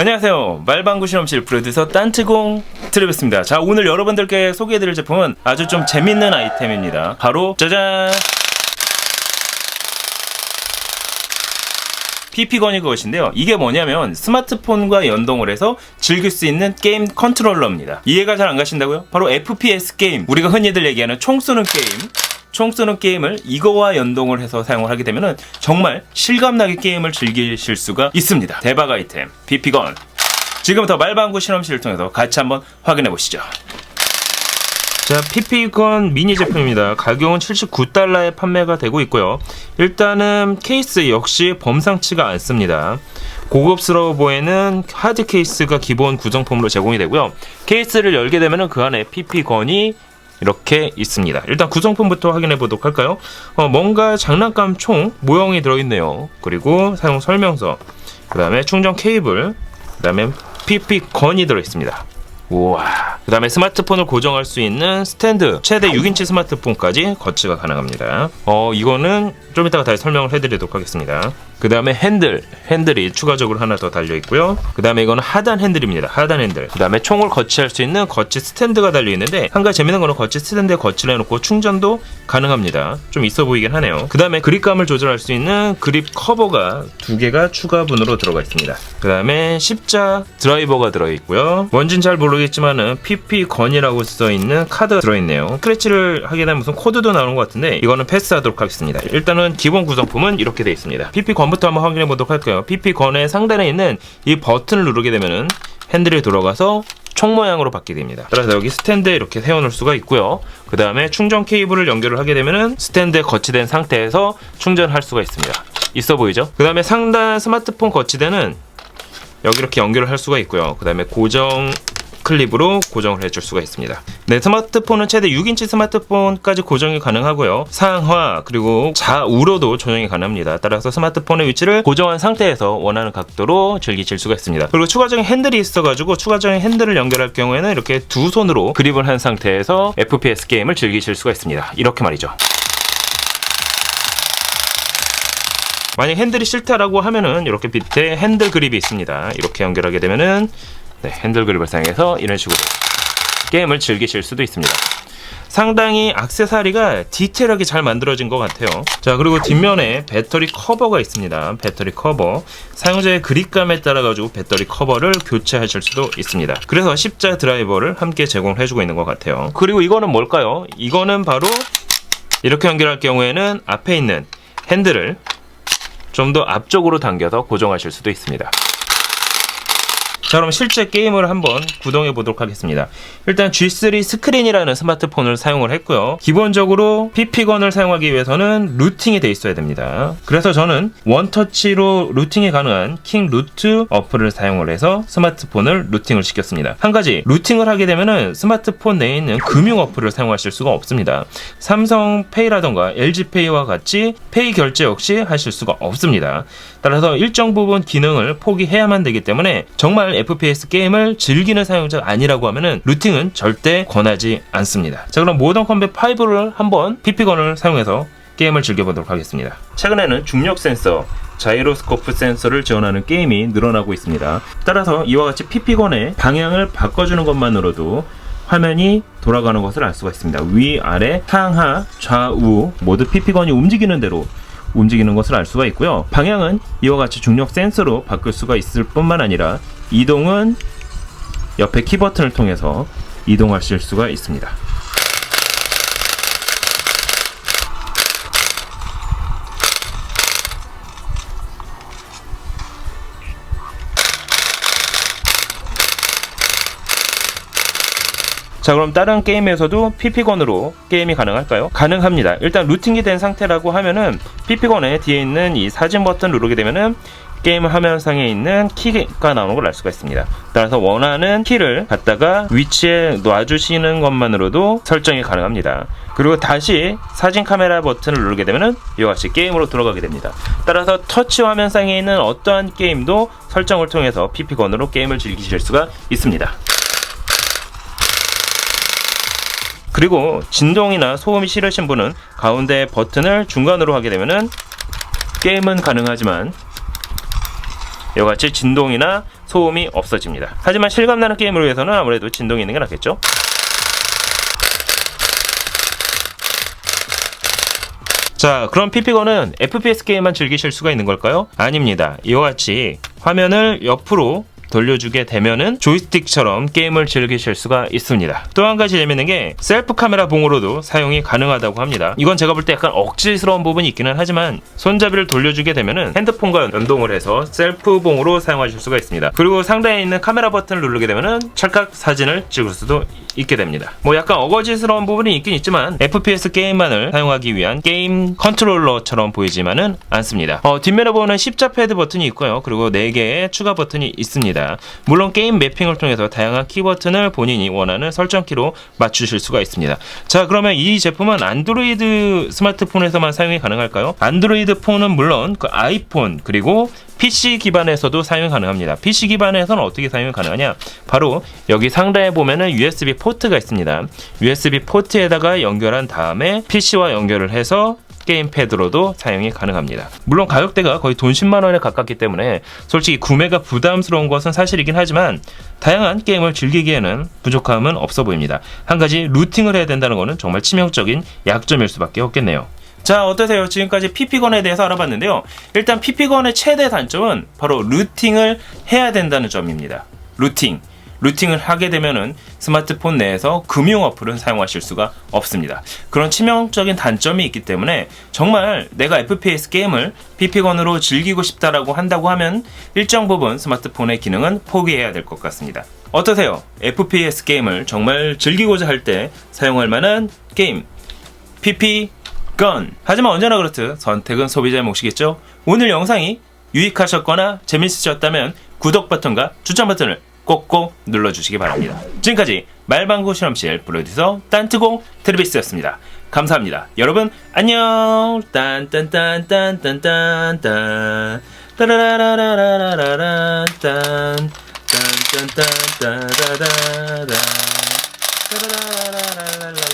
안녕하세요. 말방구 실험실 프로듀서 딴트공 트리뷰스입니다. 자, 오늘 여러분들께 소개해드릴 제품은 아주 좀 재밌는 아이템입니다. 바로 짜잔! PP건이 그것인데요. 이게 뭐냐면 스마트폰과 연동을 해서 즐길 수 있는 게임 컨트롤러입니다. 이해가 잘 안 가신다고요? 바로 FPS 게임. 우리가 흔히들 얘기하는 총 쏘는 게임. 총 쏘는 게임을 이거와 연동을 해서 사용을 하게 되면 정말 실감나게 게임을 즐기실 수가 있습니다. 대박 아이템, PP건. 지금부터 말방구 실험실을 통해서 같이 한번 확인해 보시죠. 자, PP건 미니 제품입니다. 가격은 79달러에 판매가 되고 있고요. 일단은 케이스 역시 범상치가 않습니다. 고급스러워 보이는 하드 케이스가 기본 구성품으로 제공이 되고요. 케이스를 열게 되면 그 안에 PP건이 이렇게 있습니다. 일단 구성품부터 확인해 보도록 할까요? 어, 뭔가 장난감 총 모형이 들어있네요. 그리고 사용 설명서, 그 다음에 충전 케이블, 그 다음에 PP건이 들어있습니다. 우와. 그 다음에 스마트폰을 고정할 수 있는 스탠드, 최대 6인치 스마트폰까지 거치가 가능합니다. 어, 이거는 좀 이따가 다시 설명을 해드리도록 하겠습니다. 그 다음에 핸들, 핸들이 추가적으로 하나 더 달려 있고요. 그 다음에 이거는 하단 핸들입니다. 하단 핸들. 그 다음에 총을 거치할 수 있는 거치 스탠드가 달려 있는데 한 가지 재밌는 거는 거치 스탠드에 거치를 해놓고 충전도 가능합니다. 좀 있어 보이긴 하네요. 그 다음에 그립감을 조절할 수 있는 그립 커버가 두 개가 추가분으로 들어가 있습니다. 그 다음에 십자 드라이버가 들어 있고요. 뭔진 잘 모르 겠지만은 PP 건이라고 써 있는 카드 들어있네요. 스크래치를 하게 되면 무슨 코드도 나오는 것 같은데 이거는 패스하도록 하겠습니다. 일단은 기본 구성품은 이렇게 되어 있습니다. PP 건부터 한번 확인해 보도록 할까요? PP 건의 상단에 있는 이 버튼을 누르게 되면은 핸들이 돌아가서 총 모양으로 바뀌게 됩니다. 따라서 여기 스탠드에 이렇게 세워놓을 수가 있고요. 그 다음에 충전 케이블을 연결을 하게 되면은 스탠드에 거치된 상태에서 충전할 수가 있습니다. 있어 보이죠? 그 다음에 상단 스마트폰 거치대는 여기 이렇게 연결을 할 수가 있고요. 그 다음에 고정 클립으로 고정을 해줄 수가 있습니다. 네, 스마트폰은 최대 6인치 스마트폰까지 고정이 가능하고요. 상하 그리고 좌우로도 조정이 가능합니다. 따라서 스마트폰의 위치를 고정한 상태에서 원하는 각도로 즐기실 수가 있습니다. 그리고 추가적인 핸들이 있어가지고 추가적인 핸들을 연결할 경우에는 이렇게 두 손으로 그립을 한 상태에서 FPS 게임을 즐기실 수가 있습니다. 이렇게 말이죠. 만약 핸들이 싫다라고 하면은 이렇게 밑에 핸들 그립이 있습니다. 이렇게 연결하게 되면은 네, 핸들 그립을 사용해서 이런 식으로 게임을 즐기실 수도 있습니다. 상당히 악세사리가 디테일하게 잘 만들어진 것 같아요. 자, 그리고 뒷면에 배터리 커버가 있습니다. 배터리 커버. 사용자의 그립감에 따라 가지고 배터리 커버를 교체하실 수도 있습니다. 그래서 십자 드라이버를 함께 제공을 해주고 있는 것 같아요. 그리고 이거는 뭘까요? 이거는 바로 이렇게 연결할 경우에는 앞에 있는 핸들을 좀 더 앞쪽으로 당겨서 고정하실 수도 있습니다. 자 그럼 실제 게임을 한번 구동해 보도록 하겠습니다. 일단 G3 스크린이라는 스마트폰을 사용을 했고요. 기본적으로 PP건을 사용하기 위해서는 루팅이 돼 있어야 됩니다. 그래서 저는 원터치로 루팅이 가능한 킹 루트 어플을 사용을 해서 스마트폰을 루팅을 시켰습니다. 한 가지 루팅을 하게 되면은 스마트폰 내에 있는 금융 어플을 사용하실 수가 없습니다. 삼성페이라던가 LG페이와 같이 페이 결제 역시 하실 수가 없습니다. 따라서 일정 부분 기능을 포기해야만 되기 때문에 정말 FPS 게임을 즐기는 사용자가 아니라고 하면은 루팅은 절대 권하지 않습니다. 자 그럼 모던 컴뱃 5를 한번 PP건을 사용해서 게임을 즐겨보도록 하겠습니다. 최근에는 중력 센서, 자이로스코프 센서를 지원하는 게임이 늘어나고 있습니다. 따라서 이와 같이 PP건의 방향을 바꿔주는 것만으로도 화면이 돌아가는 것을 알 수가 있습니다. 위, 아래, 상하, 좌우 모두 PP건이 움직이는 대로 움직이는 것을 알 수가 있고요. 방향은 이와 같이 중력 센서로 바꿀 수가 있을 뿐만 아니라 이동은 옆에 키 버튼을 통해서 이동하실 수가 있습니다. 자 그럼 다른 게임에서도 PP건으로 게임이 가능할까요? 가능합니다. 일단 루팅이 된 상태라고 하면은 PP건에 뒤에 있는 이 사진 버튼 누르게 되면은 게임 화면상에 있는 키가 나오는 걸 알 수가 있습니다. 따라서 원하는 키를 갖다가 위치에 놔주시는 것만으로도 설정이 가능합니다. 그리고 다시 사진 카메라 버튼을 누르게 되면은 이와 같이 게임으로 들어가게 됩니다. 따라서 터치 화면상에 있는 어떠한 게임도 설정을 통해서 PP건으로 게임을 즐기실 수가 있습니다. 그리고 진동이나 소음이 싫으신 분은 가운데 버튼을 중간으로 하게 되면은 게임은 가능하지만 이와 같이 진동이나 소음이 없어집니다. 하지만 실감나는 게임을 위해서는 아무래도 진동이 있는 게 낫겠죠? 자, 그럼 PP건은 FPS 게임만 즐기실 수가 있는 걸까요? 아닙니다. 이와 같이 화면을 옆으로 돌려주게 되면은 조이스틱처럼 게임을 즐기실 수가 있습니다. 또 한 가지 재밌는 게 셀프 카메라 봉으로도 사용이 가능하다고 합니다. 이건 제가 볼 때 약간 억지스러운 부분이 있기는 하지만 손잡이를 돌려주게 되면은 핸드폰과 연동을 해서 셀프 봉으로 사용하실 수가 있습니다. 그리고 상단에 있는 카메라 버튼을 누르게 되면은 찰칵 사진을 찍을 수도 있게 됩니다. 뭐 약간 어거지스러운 부분이 있긴 있지만 FPS 게임만을 사용하기 위한 게임 컨트롤러처럼 보이지만은 않습니다. 어, 뒷면에 보면 십자 패드 버튼이 있고요. 그리고 4개의 추가 버튼이 있습니다. 물론 게임 매핑을 통해서 다양한 키 버튼을 본인이 원하는 설정키로 맞추실 수가 있습니다. 자, 그러면 이 제품은 안드로이드 스마트폰에서만 사용이 가능할까요? 안드로이드 폰은 물론 그 아이폰 그리고 PC 기반에서도 사용이 가능합니다. PC 기반에서는 어떻게 사용이 가능하냐? 바로 여기 상단에 보면은 USB 포트가 있습니다. USB 포트에다가 연결한 다음에 PC와 연결을 해서 게임패드로도 사용이 가능합니다. 물론 가격대가 거의 돈 10만 원에 가깝기 때문에 솔직히 구매가 부담스러운 것은 사실이긴 하지만 다양한 게임을 즐기기에는 부족함은 없어 보입니다. 한 가지 루팅을 해야 된다는 것은 정말 치명적인 약점일 수밖에 없겠네요. 자, 어떠세요? 지금까지 PP건에 대해서 알아봤는데요. 일단 PP건의 최대 단점은 바로 루팅을 해야 된다는 점입니다. 루팅. 루팅을 하게 되면은 스마트폰 내에서 금융 어플은 사용하실 수가 없습니다. 그런 치명적인 단점이 있기 때문에 정말 내가 FPS 게임을 PP건으로 즐기고 싶다라고 한다고 하면 일정 부분 스마트폰의 기능은 포기해야 될 것 같습니다. 어떠세요? FPS 게임을 정말 즐기고자 할 때 사용할 만한 게임 PP 건. 하지만 언제나 그렇듯 선택은 소비자의 몫이겠죠. 오늘 영상이 유익하셨거나 재밌으셨다면 구독 버튼과 추천 버튼을 꼭꼭 눌러주시기 바랍니다. 지금까지 말방구 실험실 프로듀서 딴뜨공 트리비스였습니다. 감사합니다. 여러분 안녕. 딴딴딴딴딴딴딴 따라라라라라라란 딴 딴딴딴따라라라라 따라라라라라라라